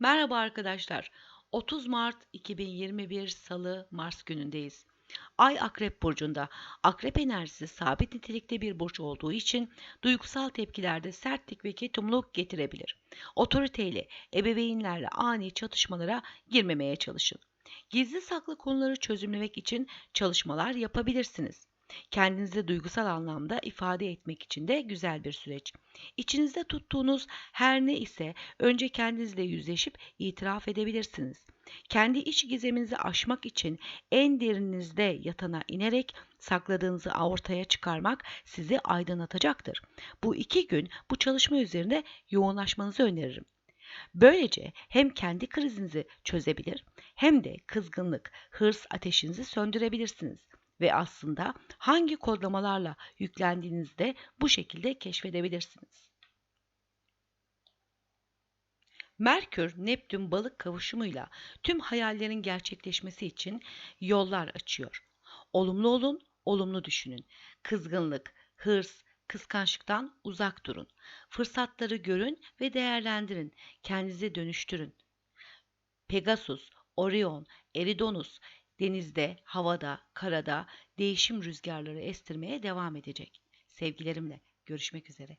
Merhaba arkadaşlar. 30 Mart 2021 Salı Mars günündeyiz. Ay Akrep burcunda. Akrep enerjisi sabit nitelikte bir burç olduğu için duygusal tepkilerde sertlik ve ketumluk getirebilir. Otoriteyle, ebeveynlerle ani çatışmalara girmemeye çalışın. Gizli saklı konuları çözümlemek için çalışmalar yapabilirsiniz. Kendinizi duygusal anlamda ifade etmek için de güzel bir süreç. İçinizde tuttuğunuz her ne ise önce kendinizle yüzleşip itiraf edebilirsiniz. Kendi iç gizeminizi aşmak için en derininizde yatana inerek sakladığınızı ortaya çıkarmak sizi aydınlatacaktır. Bu iki gün bu çalışma üzerinde yoğunlaşmanızı öneririm. Böylece hem kendi krizinizi çözebilir hem de kızgınlık, hırs ateşinizi söndürebilirsiniz ve aslında hangi kodlamalarla yüklendiğinizi de bu şekilde keşfedebilirsiniz. Merkür, Neptün balık kavuşumuyla tüm hayallerin gerçekleşmesi için yollar açıyor. Olumlu olun, olumlu düşünün. Kızgınlık, hırs, kıskançlıktan uzak durun. Fırsatları görün ve değerlendirin. Kendinizi dönüştürün. Pegasus, Orion, Eridonus denizde, havada, karada değişim rüzgarları estirmeye devam edecek. Sevgilerimle görüşmek üzere.